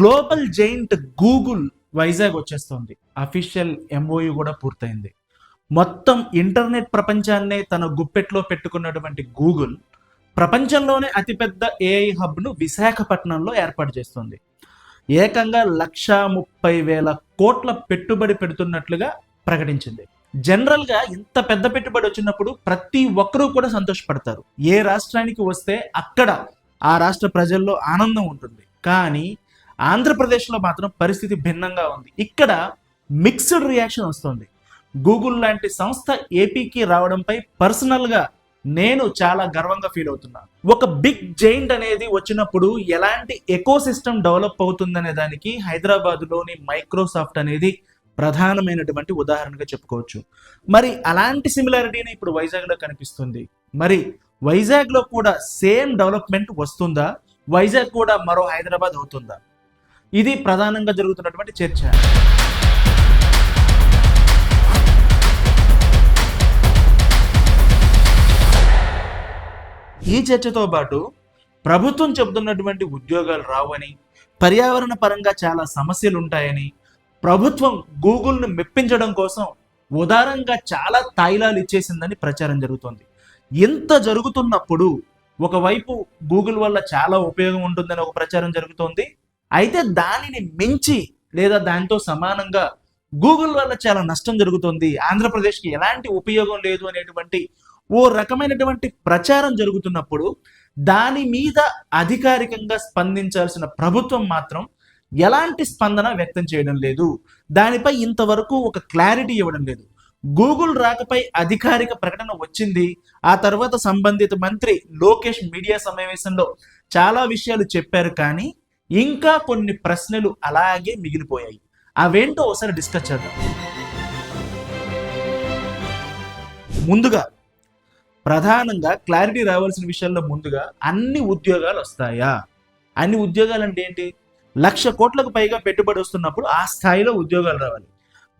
Global giant Google Vizag వచ్చేస్తుంది. Official MoU కూడా పూర్తయింది. మొత్తం ఇంటర్నెట్ ప్రపంచాన్నే తన గుప్పెట్లో పెట్టుకున్నటువంటి గూగుల్ ప్రపంచంలోనే అతిపెద్ద ఏఐ హబ్ను విశాఖపట్నంలో ఏర్పాటు చేస్తుంది. ఏకంగా లక్ష ముప్పై వేల కోట్ల పెట్టుబడి పెడుతున్నట్లుగా ప్రకటించింది. జనరల్గా ఇంత పెద్ద పెట్టుబడి వచ్చినప్పుడు ప్రతి ఒక్కరూ కూడా సంతోషపడతారు. ఏ రాష్ట్రానికి వస్తే అక్కడ ఆ రాష్ట్ర ప్రజల్లో ఆనందం ఉంటుంది. కానీ ఆంధ్రప్రదేశ్లో మాత్రం పరిస్థితి భిన్నంగా ఉంది. ఇక్కడ మిక్స్డ్ రియాక్షన్ వస్తుంది. గూగుల్ లాంటి సంస్థ ఏపీకి రావడంపై పర్సనల్గా నేను చాలా గర్వంగా ఫీల్ అవుతున్నా. ఒక బిగ్ జైంట్ అనేది వచ్చినప్పుడు ఎలాంటి ఎకో సిస్టమ్ డెవలప్ అవుతుందనే దానికి హైదరాబాద్లోని మైక్రోసాఫ్ట్ అనేది ప్రధానమైనటువంటి ఉదాహరణగా చెప్పుకోవచ్చు. మరి అలాంటి సిమిలారిటీని ఇప్పుడు వైజాగ్లో కనిపిస్తుంది. మరి వైజాగ్లో కూడా సేమ్ డెవలప్మెంట్ వస్తుందా? వైజాగ్ కూడా మరో హైదరాబాద్ అవుతుందా? ఇది ప్రధానంగా జరుగుతున్నటువంటి చర్చ. ఈ చర్చతో పాటు ప్రభుత్వం చెబుతున్నటువంటి ఉద్యోగాలు రావని పర్యావరణ పరంగా చాలా సమస్యలు ఉంటాయని ప్రభుత్వం గూగుల్ను మెప్పించడం కోసం ఉదారంగా చాలా తాయిలాలు ఇచ్చేసిందని ప్రచారం జరుగుతోంది. ఇంత జరుగుతున్నప్పుడు ఒకవైపు గూగుల్ వల్ల చాలా ఉపయోగం ఉంటుందని ఒక ప్రచారం జరుగుతోంది. అయితే దానిని మించి లేదా దానితో సమానంగా గూగుల్ వల్ల చాలా నష్టం జరుగుతుంది. ఆంధ్రప్రదేశ్కి ఎలాంటి ఉపయోగం లేదు అనేటువంటి ఓ రకమైనటువంటి ప్రచారం జరుగుతున్నప్పుడు దాని మీద అధికారికంగా స్పందించాల్సిన ప్రభుత్వం మాత్రం ఎలాంటి స్పందన వ్యక్తం చేయడం లేదు. దానిపై ఇంతవరకు ఒక క్లారిటీ ఇవ్వడం లేదు. గూగుల్ రాకపై అధికారిక ప్రకటన వచ్చింది. ఆ తర్వాత సంబంధిత మంత్రి లోకేష్ మీడియా సమావేశంలో చాలా విషయాలు చెప్పారు కానీ ఇంకా కొన్ని ప్రశ్నలు అలాగే మిగిలిపోయాయి. అవేంటో ఒకసారి డిస్కస్ చేద్దాం. ముందుగా ప్రధానంగా క్లారిటీ రావాల్సిన విషయాల్లో ముందుగా అన్ని ఉద్యోగాలు వస్తాయా? అన్ని ఉద్యోగాలు అంటే ఏంటి? లక్ష కోట్లకు పైగా పెట్టుబడి వస్తున్నప్పుడు ఆ స్థాయిలో ఉద్యోగాలు రావాలి.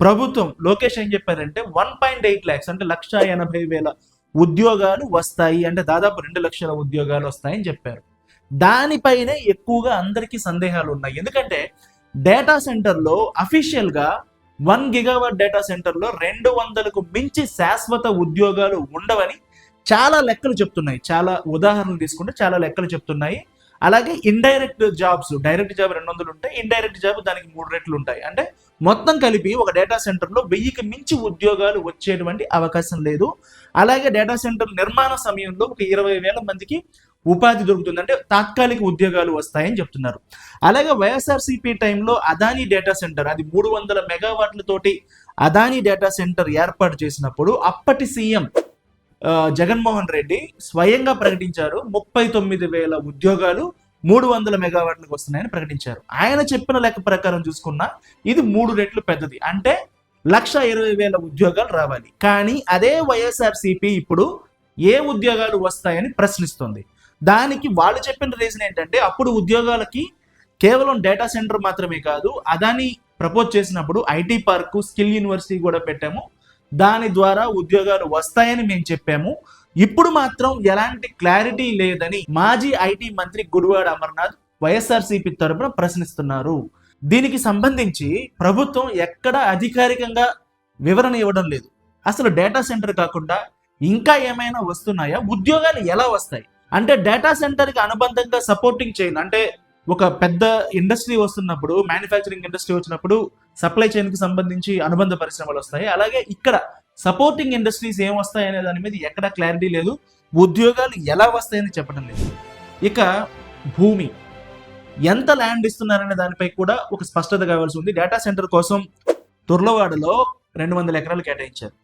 ప్రభుత్వం లోకేష్ ఏం చెప్పారంటే వన్ పాయింట్ ఎయిట్ ల్యాక్స్ అంటే లక్ష ఎనభై వేల ఉద్యోగాలు వస్తాయి అంటే దాదాపు రెండు లక్షల ఉద్యోగాలు వస్తాయని చెప్పారు. దానిపైనే ఎక్కువగా అందరికీ సందేహాలు ఉన్నాయి ఎందుకంటే డేటా సెంటర్లో అఫీషియల్గా వన్ గిగావాట్ డేటా సెంటర్లో రెండు వందలకు మించి శాశ్వత ఉద్యోగాలు ఉండవని చాలా లెక్కలు చెప్తున్నాయి. చాలా ఉదాహరణలు తీసుకుంటే చాలా లెక్కలు చెప్తున్నాయి. అలాగే ఇండైరెక్ట్ జాబ్స్ డైరెక్ట్ జాబ్ రెండు వందలు ఉంటాయి ఇండైరెక్ట్ జాబ్ దానికి మూడు రెట్లు ఉంటాయి. అంటే మొత్తం కలిపి ఒక డేటా సెంటర్లో వెయ్యికి మించి ఉద్యోగాలు వచ్చేటువంటి అవకాశం లేదు. అలాగే డేటా సెంటర్ నిర్మాణ సమయంలో ఒక ఇరవై వేల మందికి ఉపాధి దొరుకుతుందంటే తాత్కాలిక ఉద్యోగాలు వస్తాయని చెప్తున్నారు. అలాగే వైఎస్ఆర్సీపీ టైంలో అదానీ డేటా సెంటర్ అది మూడు వందల మెగావాట్లతోటి అదానీ డేటా సెంటర్ ఏర్పాటు చేసినప్పుడు అప్పటి సీఎం జగన్మోహన్ రెడ్డి స్వయంగా ప్రకటించారు. ముప్పై తొమ్మిది వేల ఉద్యోగాలు మూడు వందల మెగావాట్లకు వస్తున్నాయని ప్రకటించారు. ఆయన చెప్పిన లెక్క ప్రకారం చూసుకున్నా ఇది మూడు రెట్లు పెద్దది. అంటే లక్ష ఇరవై వేల ఉద్యోగాలు రావాలి. కానీ అదే వైఎస్ఆర్సీపీ ఇప్పుడు ఏ ఉద్యోగాలు వస్తాయని ప్రశ్నిస్తుంది. దానికి వాళ్ళు చెప్పిన రీజన్ ఏంటంటే అప్పుడు ఉద్యోగాలకి కేవలం డేటా సెంటర్ మాత్రమే కాదు అదాని ప్రపోజ్ చేసినప్పుడు ఐటీ పార్కు స్కిల్ యూనివర్సిటీ కూడా పెట్టాము. దాని ద్వారా ఉద్యోగాలు వస్తాయని మేము చెప్పాము. ఇప్పుడు మాత్రం ఎలాంటి క్లారిటీ లేదని మాజీ ఐటీ మంత్రి గుడివాడ అమర్నాథ్ వైఎస్ఆర్సీపీ తరపున ప్రశ్నిస్తున్నారు. దీనికి సంబంధించి ప్రభుత్వం ఎక్కడ అధికారికంగా వివరణ ఇవ్వడం లేదు. అసలు డేటా సెంటర్ కాకుండా ఇంకా ఏమైనా వస్తున్నాయా? ఉద్యోగాలు ఎలా వస్తాయి? అంటే డేటా సెంటర్కి అనుబంధంగా సపోర్టింగ్ చైన్ అంటే ఒక పెద్ద ఇండస్ట్రీ వస్తున్నప్పుడు మ్యానుఫ్యాక్చరింగ్ ఇండస్ట్రీ వచ్చినప్పుడు సప్లై చైన్కి సంబంధించి అనుబంధ పరిశ్రమలు వస్తాయి. అలాగే ఇక్కడ సపోర్టింగ్ ఇండస్ట్రీస్ ఏం వస్తాయి అనే దాని మీద ఎక్కడ క్లారిటీ లేదు. ఉద్యోగాలు ఎలా వస్తాయని చెప్పడం లేదు. ఇక భూమి ఎంత ల్యాండ్ ఇస్తున్నారనే దానిపై కూడా ఒక స్పష్టత కావాల్సి ఉంది. డేటా సెంటర్ కోసం తుర్లవాడలో రెండు వందల ఎకరాలు కేటాయించారు.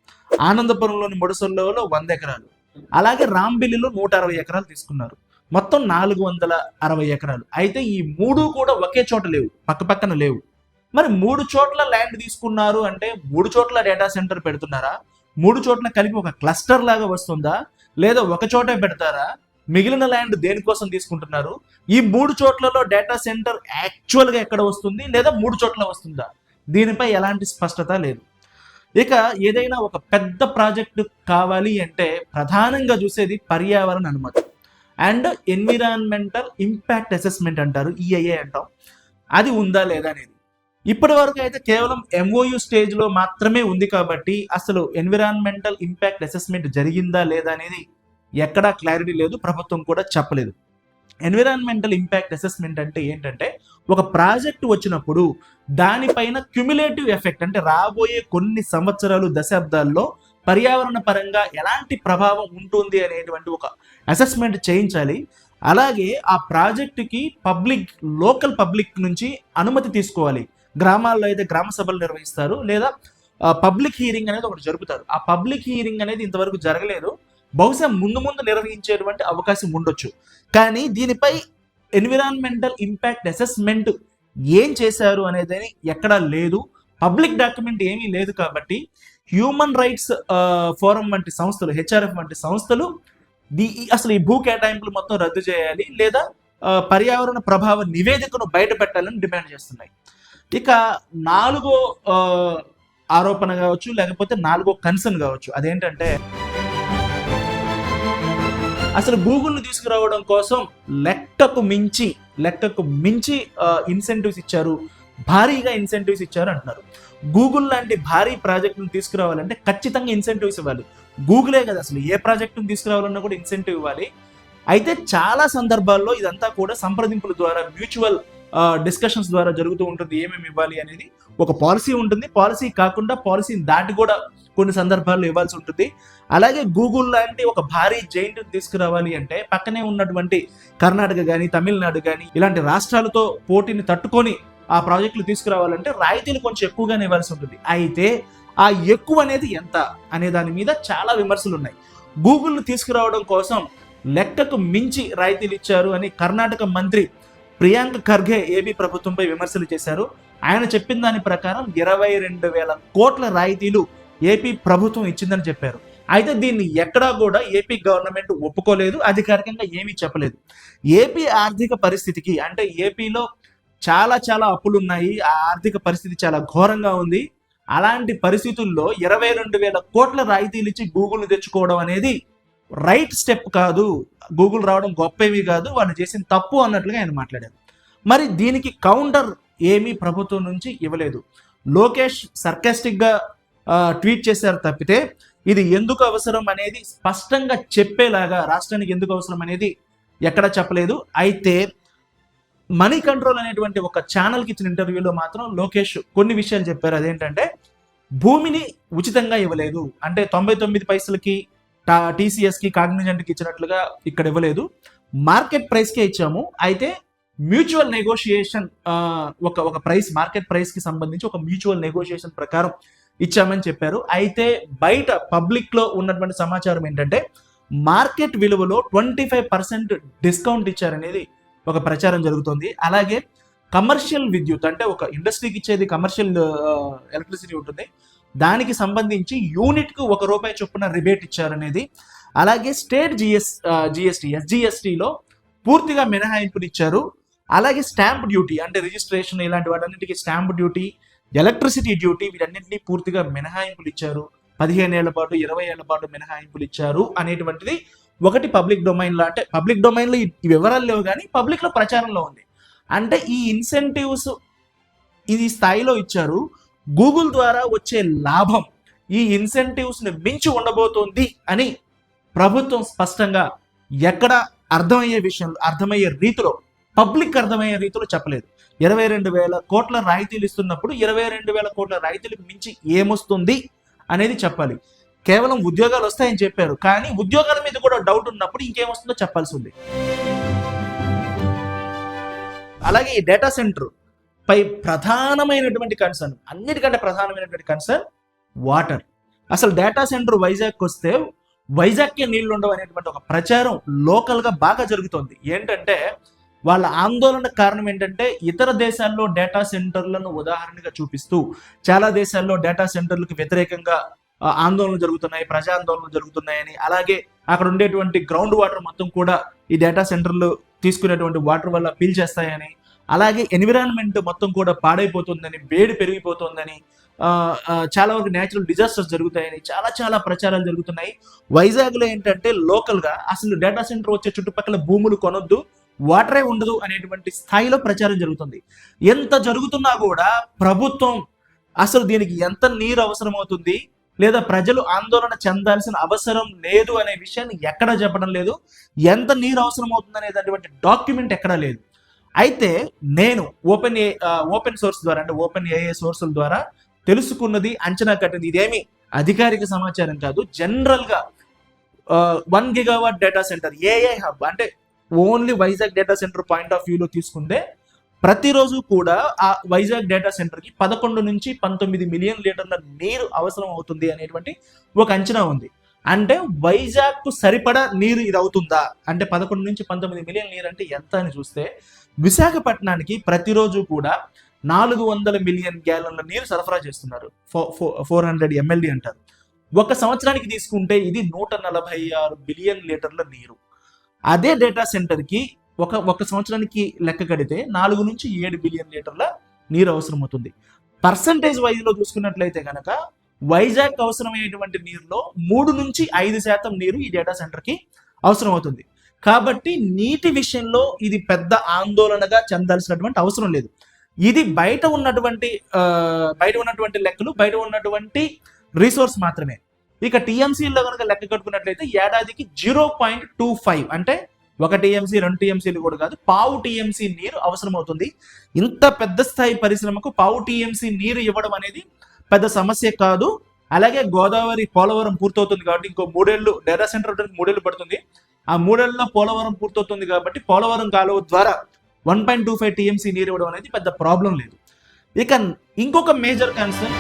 ఆనందపురంలోని ముడుసల్లో వంద ఎకరాలు. అలాగే రాంబిల్లిలో నూట అరవై ఎకరాలు తీసుకున్నారు. మొత్తం నాలుగు వందల అరవై ఎకరాలు. అయితే ఈ మూడు కూడా ఒకే చోట లేవు పక్క పక్కన లేవు. మరి మూడు చోట్ల ల్యాండ్ తీసుకున్నారు అంటే మూడు చోట్ల డేటా సెంటర్ పెడుతున్నారా? మూడు చోట్ల కలిపి ఒక క్లస్టర్ లాగా వస్తుందా? లేదా ఒక చోటే పెడతారా? మిగిలిన ల్యాండ్ దేనికోసం తీసుకుంటున్నారు? ఈ మూడు చోట్లలో డేటా సెంటర్ యాక్చువల్గా ఎక్కడ వస్తుంది? లేదా మూడు చోట్ల వస్తుందా? దీనిపై ఎలాంటి స్పష్టత లేదు. ఇక ఏదైనా ఒక పెద్ద ప్రాజెక్టు కావాలి అంటే ప్రధానంగా చూసేది పర్యావరణ అనుమతి. అండ్ ఎన్విరాన్మెంటల్ ఇంపాక్ట్ అసెస్మెంట్ అంటారు ఈఐఏ అంటాం. అది ఉందా లేదా అనేది. ఇప్పటి వరకు అయితే కేవలం ఎంఓయు స్టేజ్లో మాత్రమే ఉంది కాబట్టి అసలు ఎన్విరాన్మెంటల్ ఇంపాక్ట్ అసెస్మెంట్ జరిగిందా లేదా అనేది ఎక్కడా క్లారిటీ లేదు ప్రభుత్వం కూడా చెప్పలేదు. ఎన్విరాన్మెంటల్ ఇంపాక్ట్ అసెస్మెంట్ అంటే ఏంటంటే ఒక ప్రాజెక్ట్ వచ్చినప్పుడు దానిపైన క్యుములేటివ్ ఎఫెక్ట్ అంటే రాబోయే కొన్ని సంవత్సరాలు దశాబ్దాల్లో పర్యావరణ పరంగా ఎలాంటి ప్రభావం ఉంటుంది అనేటువంటి ఒక అసెస్మెంట్ చేయించాలి. అలాగే ఆ ప్రాజెక్టుకి పబ్లిక్ లోకల్ పబ్లిక్ నుంచి అనుమతి తీసుకోవాలి. గ్రామాల్లో అయితే గ్రామ సభలు నిర్వహిస్తారు లేదా పబ్లిక్ హీరింగ్ అనేది ఒకటి జరుపుతారు. ఆ పబ్లిక్ హీరింగ్ అనేది ఇంతవరకు జరగలేదు. బహుశా ముందు ముందు నిర్వహించేటువంటి అవకాశం ఉండొచ్చు. కానీ దీనిపై ఎన్విరాన్మెంటల్ ఇంపాక్ట్ అసెస్మెంట్ ఏం చేశారు అనేది ఎక్కడా లేదు. పబ్లిక్ డాక్యుమెంట్ ఏమీ లేదు కాబట్టి హ్యూమన్ రైట్స్ ఫోరం వంటి సంస్థలు హెచ్ఆర్ఎఫ్ వంటి సంస్థలు దీ అసలు ఈ భూ కేటాయింపులు మొత్తం రద్దు చేయాలి లేదా పర్యావరణ ప్రభావ నివేదికను బయట పెట్టాలని డిమాండ్ చేస్తున్నాయి. ఇక నాలుగో ఆరోపణ కావచ్చు లేకపోతే నాలుగో కన్సర్న్ కావచ్చు. అదేంటంటే అసలు గూగుల్ని తీసుకురావడం కోసం లెక్కకు మించి లెక్కకు మించి ఇన్సెంటివ్స్ ఇచ్చారు. భారీగా ఇన్సెంటివ్స్ ఇచ్చారు అంటున్నారు. గూగుల్ లాంటి భారీ ప్రాజెక్టును తీసుకురావాలంటే ఖచ్చితంగా ఇన్సెంటివ్స్ ఇవ్వాలి. గూగులే కదా అసలు ఏ ప్రాజెక్టును తీసుకురావాలన్నా కూడా ఇన్సెంటివ్ ఇవ్వాలి. అయితే చాలా సందర్భాల్లో ఇదంతా కూడా సంప్రదింపుల ద్వారా మ్యూచువల్ డిస్కషన్స్ ద్వారా జరుగుతూ ఉంటుంది ఏమేమి ఇవ్వాలి అనేది ఒక పాలసీ ఉంటుంది. పాలసీ కాకుండా పాలసీని దాటి కూడా కొన్ని సందర్భాల్లో ఇవ్వాల్సి ఉంటుంది. అలాగే గూగుల్ లాంటి ఒక భారీ జైంట్ తీసుకురావాలి అంటే పక్కనే ఉన్నటువంటి కర్ణాటక కానీ తమిళనాడు కానీ ఇలాంటి రాష్ట్రాలతో పోటీని తట్టుకొని ఆ ప్రాజెక్టులు తీసుకురావాలంటే రాయితీలు కొంచెం ఎక్కువగానే ఇవ్వాల్సి ఉంటుంది. అయితే ఆ ఎక్కువ అనేది ఎంత అనే దాని మీద చాలా విమర్శలు ఉన్నాయి. గూగుల్ను తీసుకురావడం కోసం లెక్కకు మించి రాయితీలు ఇచ్చారు అని కర్ణాటక మంత్రి ప్రియాంక ఖర్గే ఏపీ ప్రభుత్వంపై విమర్శలు చేశారు. ఆయన చెప్పిన దాని ప్రకారం ఇరవై రెండు వేల కోట్ల రాయితీలు ఏపీ ప్రభుత్వం ఇచ్చిందని చెప్పారు. అయితే దీన్ని ఎక్కడా కూడా ఏపీ గవర్నమెంట్ ఒప్పుకోలేదు అధికారికంగా ఏమీ చెప్పలేదు. ఏపీ ఆర్థిక పరిస్థితికి అంటే ఏపీలో చాలా చాలా అప్పులు ఉన్నాయి ఆ ఆర్థిక పరిస్థితి చాలా ఘోరంగా ఉంది. అలాంటి పరిస్థితుల్లో ఇరవై రెండు వేల కోట్ల రాయితీలు ఇచ్చి గూగుల్ తెచ్చుకోవడం అనేది రైట్ స్టెప్ కాదు గూగుల్ రావడం గొప్పవి కాదు వాళ్ళు చేసిన తప్పు అన్నట్లుగా ఆయన మాట్లాడారు. మరి దీనికి కౌంటర్ ఏమీ ప్రభుత్వం నుంచి ఇవ్వలేదు. లోకేష్ సర్కాస్టిక్గా ట్వీట్ చేశారు తప్పితే ఇది ఎందుకు అవసరం అనేది స్పష్టంగా చెప్పేలాగా రాష్ట్రానికి ఎందుకు అవసరం అనేది ఎక్కడ చెప్పలేదు. అయితే మనీ కంట్రోల్ అనేటువంటి ఒక ఛానల్కి ఇచ్చిన ఇంటర్వ్యూలో మాత్రం లోకేష్ కొన్ని విషయాలు చెప్పారు. అదేంటంటే భూమిని ఉచితంగా ఇవ్వలేదు. అంటే తొంభై తొమ్మిది పైసలకి టీసీఎస్కి కాగ్నిజెంట్కి ఇచ్చినట్లుగా ఇక్కడ ఇవ్వలేదు. మార్కెట్ ప్రైస్కే ఇచ్చాము. అయితే మ్యూచువల్ నెగోషియేషన్ ఒక ఒక ప్రైస్ మార్కెట్ ప్రైస్కి సంబంధించి ఒక మ్యూచువల్ నెగోషియేషన్ ప్రకారం ఇచ్చామని చెప్పారు. అయితే బయట పబ్లిక్లో ఉన్నటువంటి సమాచారం ఏంటంటే మార్కెట్ విలువలో ట్వంటీ ఫైవ్ పర్సెంట్ డిస్కౌంట్ ఇచ్చారనేది ఒక ప్రచారం జరుగుతోంది. అలాగే కమర్షియల్ విద్యుత్ అంటే ఒక ఇండస్ట్రీకి ఇచ్చేది కమర్షియల్ ఎలక్ట్రిసిటీ ఉంటుంది. దానికి సంబంధించి యూనిట్కు ఒక రూపాయి చొప్పున రిబేట్ ఇచ్చారనేది. అలాగే స్టేట్ జిఎస్ జిఎస్టీ ఎస్జిఎస్టీలో పూర్తిగా మినహాయింపులు ఇచ్చారు అలాగే స్టాంప్ డ్యూటీ అంటే రిజిస్ట్రేషన్ ఇలాంటి వాటన్నిటికీ స్టాంప్ డ్యూటీ ఎలక్ట్రిసిటీ డ్యూటీ వీటన్నింటినీ పూర్తిగా మినహాయింపులు ఇచ్చారు పదిహేను ఏళ్ళ పాటు ఇరవై ఏళ్ళ పాటు మినహాయింపులు ఇచ్చారు అనేటువంటిది ఒకటి పబ్లిక్ డొమైన్లో అంటే పబ్లిక్ డొమైన్లో ఈ వివరాలు లేవు కానీ పబ్లిక్లో ప్రచారంలో ఉంది. అంటే ఈ ఇన్సెంటివ్స్ ఇది స్థాయిలో ఇచ్చారు. గూగుల్ ద్వారా వచ్చే లాభం ఈ ఇన్సెంటివ్స్ని మించి ఉండబోతోంది అని ప్రభుత్వం స్పష్టంగా ఎక్కడ అర్థమయ్యే విషయం అర్థమయ్యే రీతిలో పబ్లిక్ అర్థమయ్యే రీతిలో చెప్పలేదు. ఇరవై రెండు వేల కోట్ల రాయితీలు ఇస్తున్నప్పుడు ఇరవై రెండు వేల కోట్ల రాయితీలకు మించి ఏమొస్తుంది అనేది చెప్పాలి. కేవలం ఉద్యోగాలు వస్తాయని చెప్పారు. కానీ ఉద్యోగాల మీద కూడా డౌట్ ఉన్నప్పుడు ఇంకేమొస్తుందో చెప్పాల్సి ఉంది. అలాగే ఈ డేటా సెంటర్ పై ప్రధానమైనటువంటి కన్సర్న్ అన్నిటికంటే ప్రధానమైనటువంటి కన్సర్న్ వాటర్ అసలు డేటా సెంటర్ వైజాగ్ వస్తే వైజాగ్కే నీళ్ళు ఉండవు అనేటువంటి ఒక ప్రచారం లోకల్గా బాగా జరుగుతోంది. ఏంటంటే వాళ్ళ ఆందోళన కారణం ఏంటంటే ఇతర దేశాల్లో డేటా సెంటర్లను ఉదాహరణగా చూపిస్తూ చాలా దేశాల్లో డేటా సెంటర్లకు వ్యతిరేకంగా ఆందోళనలు జరుగుతున్నాయి ప్రజా ఆందోళనలు జరుగుతున్నాయని అలాగే అక్కడ ఉండేటువంటి గ్రౌండ్ వాటర్ మొత్తం కూడా ఈ డేటా సెంటర్లు తీసుకునేటువంటి వాటర్ వల్ల పీల్చేస్తాయని అలాగే ఎన్విరాన్మెంట్ మొత్తం కూడా పాడైపోతుందని వేడి పెరిగిపోతుందని చాలా వరకు న్యాచురల్ డిజాస్టర్స్ జరుగుతాయని చాలా చాలా ప్రచారాలు జరుగుతున్నాయి. వైజాగ్లో ఏంటంటే లోకల్గా అసలు డేటా సెంటర్ వచ్చే చుట్టుపక్కల భూములు కొనొద్దు వాటరే ఉండదు అనేటువంటి స్థాయిలో ప్రచారం జరుగుతుంది. ఎంత జరుగుతున్నా కూడా ప్రభుత్వం అసలు దీనికి ఎంత నీరు అవసరం అవుతుంది లేదా ప్రజలు ఆందోళన చెందాల్సిన అవసరం లేదు అనే విషయాన్ని ఎక్కడా చెప్పడం లేదు. ఎంత నీరు అవసరం అవుతుంది అనేటటువంటి డాక్యుమెంట్ ఎక్కడా లేదు. అయితే నేను ఓపెన్ ఏ ఓపెన్ సోర్స్ ద్వారా అంటే ఓపెన్ ఏఏ సోర్సుల ద్వారా తెలుసుకున్నది అంచనా కట్టింది. ఇదేమి అధికారిక సమాచారం కాదు. జనరల్గా వన్ గిగావాట్ డేటా సెంటర్ ఏఏ హబ్ అంటే only Vizag data centre point of వ్యూలో తీసుకుంటే ప్రతిరోజు కూడా ఆ వైజాగ్ డేటా సెంటర్కి పదకొండు నుంచి పంతొమ్మిది మిలియన్ లీటర్ల నీరు అవసరం అవుతుంది అనేటువంటి ఒక అంచనా ఉంది. అంటే వైజాగ్కు సరిపడా నీరు ఇది అవుతుందా అంటే పదకొండు నుంచి పంతొమ్మిది మిలియన్ నీరు అంటే ఎంత అని చూస్తే విశాఖపట్నానికి ప్రతిరోజు కూడా నాలుగు వందల మిలియన్ గ్యాలన్ల నీరు సరఫరా చేస్తున్నారు. ఫోర్ హండ్రెడ్ ఎంఎల్డి అంటారు. ఒక సంవత్సరానికి తీసుకుంటే ఇది నూట నలభై ఆరు బిలియన్ లీటర్ల నీరు. అదే డేటా సెంటర్కి ఒక ఒక సంవత్సరానికి లెక్క కడితే నాలుగు నుంచి ఏడు బిలియన్ లీటర్ల నీరు అవసరం అవుతుంది పర్సంటేజ్ వైజ్లో చూసుకున్నట్లయితే కనుక వైజాగ్ అవసరమైనటువంటి నీరులో మూడు నుంచి ఐదు శాతం నీరు ఈ డేటా సెంటర్కి అవసరం అవుతుంది కాబట్టి నీటి విషయంలో ఇది పెద్ద ఆందోళనగా చెందాల్సినటువంటి అవసరం లేదు. ఇది బయట ఉన్నటువంటి బయట ఉన్నటువంటి లెక్కలు బయట ఉన్నటువంటి రిసోర్స్ మాత్రమే. ఇక టీఎంసీలో కనుక లెక్క కట్టుకున్నట్లయితే ఏడాదికి జీరో పాయింట్ టూ ఫైవ్ అంటే ఒక టీఎంసీ రెండు టీఎంసీలు కూడా కాదు పావు టీఎంసీ నీరు అవసరం అవుతుంది ఇంత పెద్ద స్థాయి పరిశ్రమకు పావు టీఎంసీ నీరు ఇవ్వడం అనేది పెద్ద సమస్య కాదు. అలాగే గోదావరి పోలవరం పూర్తవుతుంది కాబట్టి ఇంకో మూడేళ్ళు డేటా సెంటర్ అవడానికి మూడేళ్ళు పడుతుంది. ఆ మూడేళ్ళలో పోలవరం పూర్తవుతుంది కాబట్టి పోలవరం కాలువ ద్వారా one point two five TMC నీరు ఇవ్వడం అనేది పెద్ద ప్రాబ్లం లేదు. ఇక ఇంకొక మేజర్ కన్సర్న్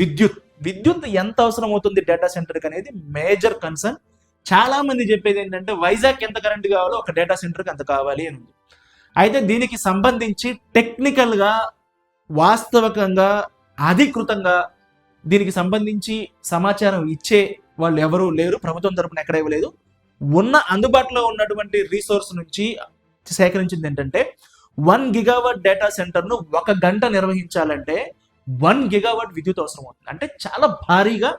విద్యుత్. విద్యుత్ ఎంత అవసరం అవుతుంది డేటా సెంటర్కి అనేది మేజర్ కన్సర్న్ చాలా మంది చెప్పేది ఏంటంటే వైజాగ్ ఎంత కరెంట్ కావాలో ఒక డేటా సెంటర్కి అంత కావాలి అని ఉంది. అయితే దీనికి సంబంధించి టెక్నికల్గా వాస్తవికంగా అధికృతంగా దీనికి సంబంధించి సమాచారం ఇచ్చే వాళ్ళు ఎవరు లేరు. ప్రభుత్వం తరపున ఎక్కడ ఇవ్వలేదు. ఉన్న అందుబాటులో ఉన్నటువంటి రీసోర్స్ నుంచి సేకరించింది ఏంటంటే వన్ గిగావాట్ డేటా సెంటర్ను ఒక గంట నిర్వహించాలంటే వన్ గిగావాట్ విద్యుత్ అవసరం అవుతుంది అంటే చాలా భారీగా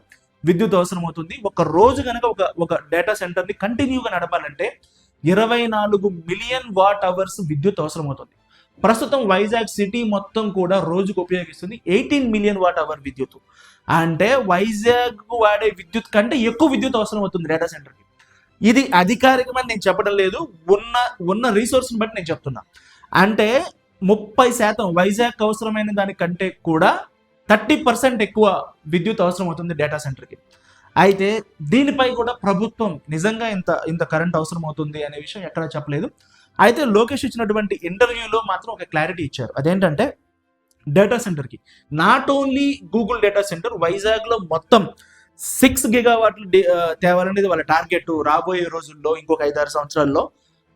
విద్యుత్ అవసరం అవుతుంది ఒక రోజు కనుక ఒక ఒక డేటా సెంటర్ని కంటిన్యూగా నడపాలంటే ఇరవై నాలుగు మిలియన్ వాట్ అవర్స్ విద్యుత్ అవసరం అవుతుంది ప్రస్తుతం వైజాగ్ సిటీ మొత్తం కూడా రోజుకు ఉపయోగిస్తుంది. ఎయిటీన్ మిలియన్ వాట్ అవర్ విద్యుత్. అంటే వైజాగ్ వాడే విద్యుత్ కంటే ఎక్కువ విద్యుత్ అవసరం అవుతుంది డేటా సెంటర్కి ఇది అధికారికమని నేను చెప్పడం లేదు. ఉన్న ఉన్న రీసోర్స్ని బట్టి నేను చెప్తున్నా. అంటే ముప్పై శాతం వైజాగ్ అవసరమైన దానికంటే కూడా థర్టీ పర్సెంట్ ఎక్కువ విద్యుత్ అవసరం అవుతుంది డేటా సెంటర్కి అయితే దీనిపై కూడా ప్రభుత్వం నిజంగా ఇంత ఇంత కరెంట్ అవసరం అవుతుంది అనే విషయం ఎక్కడా చెప్పలేదు. అయితే లోకేష్ ఇచ్చినటువంటి ఇంటర్వ్యూలో మాత్రం ఒక క్లారిటీ ఇచ్చారు. అదేంటంటే డేటా సెంటర్కి not only Google data centre వైజాగ్లో మొత్తం సిక్స్ గిగావాట్లు తేవాలనేది వాళ్ళ టార్గెట్ రాబోయే రోజుల్లో ఇంకొక ఐదారు సంవత్సరాల్లో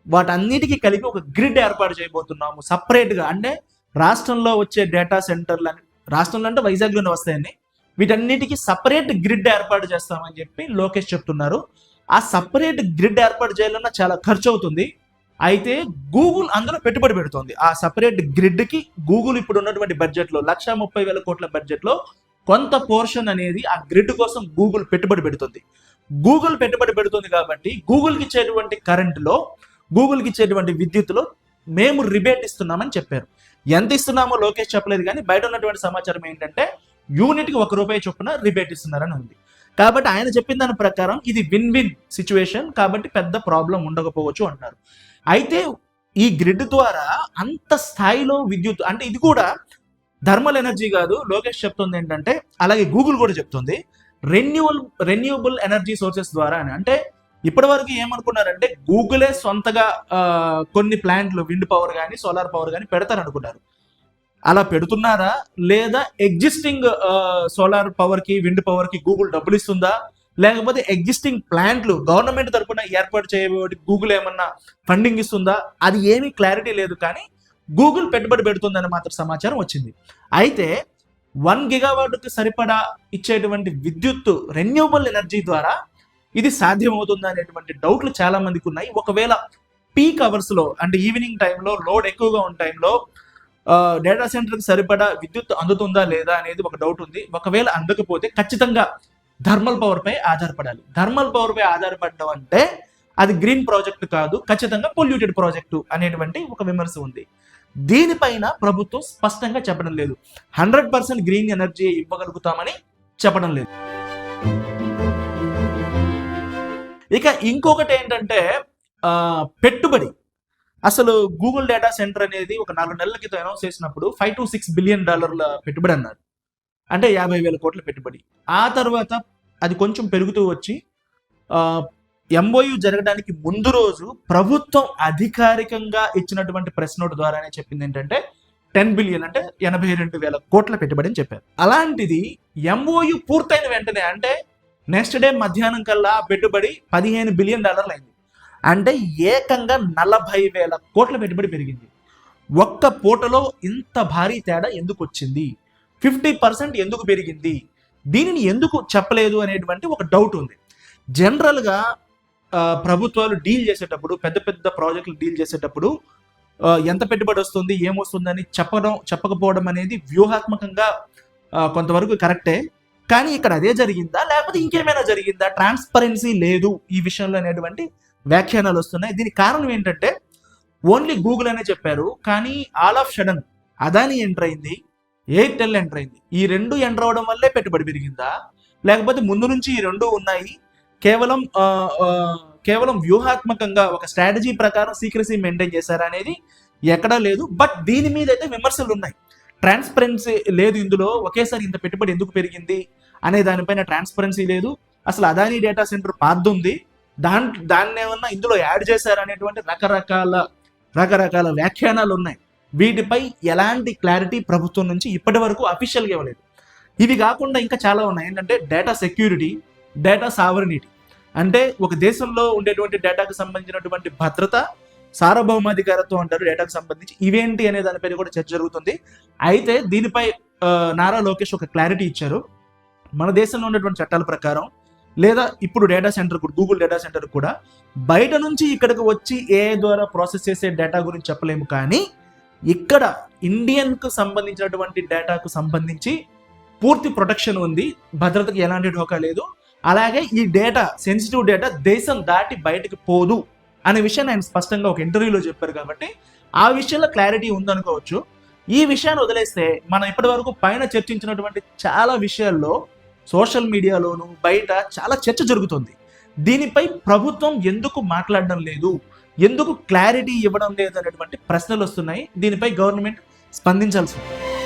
వాటన్నిటికీ కలిపి ఒక గ్రిడ్ ఏర్పాటు చేయబోతున్నాము సపరేట్గా అంటే రాష్ట్రంలో వచ్చే డేటా సెంటర్లు అని రాష్ట్రంలో అంటే వైజాగ్లోనే వస్తాయని వీటన్నిటికీ సపరేట్ గ్రిడ్ ఏర్పాటు చేస్తామని చెప్పి లోకేష్ చెప్తున్నారు. ఆ సపరేట్ గ్రిడ్ ఏర్పాటు చేయాలన్నా చాలా ఖర్చు అవుతుంది అయితే గూగుల్ అందులో పెట్టుబడి పెడుతోంది. ఆ సపరేట్ గ్రిడ్కి గూగుల్ ఇప్పుడు ఉన్నటువంటి బడ్జెట్లో లక్ష ముప్పై వేల కోట్ల బడ్జెట్లో కొంత పోర్షన్ అనేది ఆ గ్రిడ్ కోసం గూగుల్ పెట్టుబడి పెడుతుంది. గూగుల్ పెట్టుబడి పెడుతుంది కాబట్టి గూగుల్కి ఇచ్చేటువంటి కరెంటులో గూగుల్కి ఇచ్చేటువంటి విద్యుత్తులో మేము రిబేట్ ఇస్తున్నామని చెప్పారు. ఎంత ఇస్తున్నామో లోకేష్ చెప్పలేదు కానీ బయట ఉన్నటువంటి సమాచారం ఏంటంటే యూనిట్కి ఒక రూపాయి చొప్పున రిబేట్ ఇస్తున్నారని ఉంది. కాబట్టి ఆయన చెప్పిన దాని ప్రకారం ఇది విన్ విన్ సిచ్యువేషన్ కాబట్టి పెద్ద ప్రాబ్లం ఉండకపోవచ్చు అంటారు అయితే ఈ గ్రిడ్ ద్వారా అంత స్థాయిలో విద్యుత్ అంటే ఇది కూడా థర్మల్ ఎనర్జీ కాదు. లోకేష్ చెప్తుంది ఏంటంటే అలాగే గూగుల్ కూడా చెప్తుంది రెన్యూవల్ రెన్యూవబుల్ ఎనర్జీ సోర్సెస్ ద్వారా అని అంటే ఇప్పటి వరకు ఏమనుకున్నారంటే గూగులే సొంతగా కొన్ని ప్లాంట్లు విండ్ పవర్ కానీ సోలార్ పవర్ కానీ పెడతారనుకున్నారు. అలా పెడుతున్నారా? లేదా ఎగ్జిస్టింగ్ సోలార్ పవర్కి విండ్ పవర్కి గూగుల్ డబ్బులు ఇస్తుందా లేకపోతే ఎగ్జిస్టింగ్ ప్లాంట్లు గవర్నమెంట్ తరపున ఏర్పాటు చేయబడి గూగుల్ ఏమన్నా ఫండింగ్ ఇస్తుందా? అది ఏమీ క్లారిటీ లేదు కానీ గూగుల్ పెట్టుబడి పెడుతుందని మాత్రం సమాచారం వచ్చింది. అయితే వన్ గిగావాట్కి సరిపడా ఇచ్చేటువంటి విద్యుత్ రెన్యూబుల్ ఎనర్జీ ద్వారా ఇది సాధ్యమవుతుందా అనేటువంటి డౌట్లు చాలా మందికి ఉన్నాయి. ఒకవేళ పీక్ అవర్స్లో అంటే ఈవినింగ్ టైంలో లోడ్ ఎక్కువగా ఉన్న టైంలో డేటా సెంటర్కి సరిపడా విద్యుత్ అందుతుందా లేదా అనేది ఒక డౌట్ ఉంది. ఒకవేళ అందకపోతే ఖచ్చితంగా థర్మల్ పవర్పై ఆధారపడాలి. థర్మల్ పవర్పై ఆధారపడడం అంటే అది గ్రీన్ ప్రాజెక్ట్ కాదు ఖచ్చితంగా పొల్యూటెడ్ ప్రాజెక్టు అనేటువంటి ఒక విమర్శ ఉంది. దీనిపైన ప్రభుత్వం స్పష్టంగా చెప్పడం లేదు. హండ్రెడ్ పర్సెంట్ గ్రీన్ ఎనర్జీ ఇవ్వగలుగుతామని చెప్పడం లేదు. ఇక ఇంకొకటి ఏంటంటే పెట్టుబడి. అసలు గూగుల్ డేటా సెంటర్ అనేది ఒక నాలుగు నెలల క్రితం అనౌన్స్ చేసినప్పుడు ఫైవ్ టు సిక్స్ బిలియన్ డాలర్ల పెట్టుబడి అన్నారు. అంటే యాభై వేల కోట్ల పెట్టుబడి. ఆ తర్వాత అది కొంచెం పెరుగుతూ వచ్చి ఎంఓయు జరగడానికి ముందు రోజు ప్రభుత్వం అధికారికంగా ఇచ్చినటువంటి ప్రెస్ నోట్ ద్వారానే చెప్పింది ఏంటంటే టెన్ బిలియన్ అంటే ఎనభై రెండు వేల కోట్ల పెట్టుబడి అని చెప్పారు. అలాంటిది ఎంఓయు పూర్తయిన వెంటనే అంటే నెక్స్ట్ డే మధ్యాహ్నం కల్లా పెట్టుబడి పదిహేను బిలియన్ డాలర్లు అయింది. అంటే ఏకంగా నలభై వేల కోట్ల పెట్టుబడి పెరిగింది. ఒక్క పూటలో ఇంత భారీ తేడా ఎందుకు వచ్చింది? ఫిఫ్టీ పర్సెంట్ ఎందుకు పెరిగింది? దీనిని ఎందుకు చెప్పలేదు అనేటువంటి ఒక డౌట్ ఉంది. జనరల్గా ప్రభుత్వాలు డీల్ చేసేటప్పుడు పెద్ద పెద్ద ప్రాజెక్టులు డీల్ చేసేటప్పుడు ఎంత పెట్టుబడి వస్తుంది ఏమొస్తుందని చెప్పడం చెప్పకపోవడం అనేది వ్యూహాత్మకంగా కొంతవరకు కరెక్టే కానీ ఇక్కడ అదే జరిగిందా? లేకపోతే ఇంకేమైనా జరిగిందా? ట్రాన్స్పరెన్సీ లేదు ఈ విషయంలో అనేటువంటి వ్యాఖ్యానాలు వస్తున్నాయి. దీనికి కారణం ఏంటంటే ఓన్లీ గూగుల్ అనే చెప్పారు. కానీ all of sudden Adani enter అయింది. ఎయిర్టెల్ ఎంటర్ అయింది. ఈ రెండు ఎంటర్ అవడం వల్లే పెట్టుబడి పెరిగిందా? లేకపోతే ముందు నుంచి ఈ రెండు ఉన్నాయి? కేవలం కేవలం వ్యూహాత్మకంగా ఒక స్ట్రాటజీ ప్రకారం సీక్రసీ మెయింటైన్ చేశారా అనేది ఎక్కడా లేదు. బట్ దీని మీద అయితే విమర్శలు ఉన్నాయి. ట్రాన్స్పరెన్సీ లేదు ఇందులో. ఒకేసారి ఇంత పెట్టుబడి ఎందుకు పెరిగింది అనే దానిపైన ట్రాన్స్పరెన్సీ లేదు. అసలు అదానీ డేటా సెంటర్ పాద్దుంది ఉంది. దాని దాన్ని ఏమన్నా ఇందులో యాడ్ చేశారు అనేటువంటి రకరకాల రకరకాల వ్యాఖ్యానాలు ఉన్నాయి. వీటిపై ఎలాంటి క్లారిటీ ప్రభుత్వం నుంచి ఇప్పటి వరకు అఫీషియల్గా ఇవ్వలేదు. ఇవి కాకుండా ఇంకా చాలా ఉన్నాయి. ఏంటంటే డేటా సెక్యూరిటీ డేటా సావరినిటీ అంటే ఒక దేశంలో ఉండేటువంటి డేటాకు సంబంధించినటువంటి భద్రత సార్వభౌమాధికారత్వం అంటారు డేటాకు సంబంధించి. ఇవేంటి అనే దానిపైన కూడా చర్చ జరుగుతుంది. అయితే దీనిపై నారా లోకేష్ ఒక క్లారిటీ ఇచ్చారు. మన దేశంలో ఉన్నటువంటి చట్టాల ప్రకారం లేదా ఇప్పుడు data centre Google data centre కూడా బయట నుంచి ఇక్కడికి వచ్చి ఏఐ ద్వారా ప్రాసెస్ చేసే డేటా గురించి చెప్పలేము కానీ ఇక్కడ ఇండియన్కు సంబంధించినటువంటి డేటాకు సంబంధించి పూర్తి ప్రొటెక్షన్ ఉంది. భద్రతకు ఎలాంటి ఢోకా లేదు. అలాగే ఈ డేటా సెన్సిటివ్ డేటా దేశం దాటి బయటకు పోదు అనే విషయాన్ని ఆయన స్పష్టంగా ఒక ఇంటర్వ్యూలో చెప్పారు కాబట్టి ఆ విషయంలో క్లారిటీ ఉందనుకోవచ్చు. ఈ విషయాన్ని వదిలేస్తే మనం ఇప్పటి వరకు పైన చర్చించినటువంటి చాలా విషయాల్లో సోషల్ మీడియాలోను బయట చాలా చర్చ జరుగుతుంది. దీనిపై ప్రభుత్వం ఎందుకు మాట్లాడడం లేదు? ఎందుకు క్లారిటీ ఇవ్వడం లేదు అనేటువంటి ప్రశ్నలు వస్తున్నాయి. దీనిపై గవర్నమెంట్ స్పందించాల్సి ఉంది.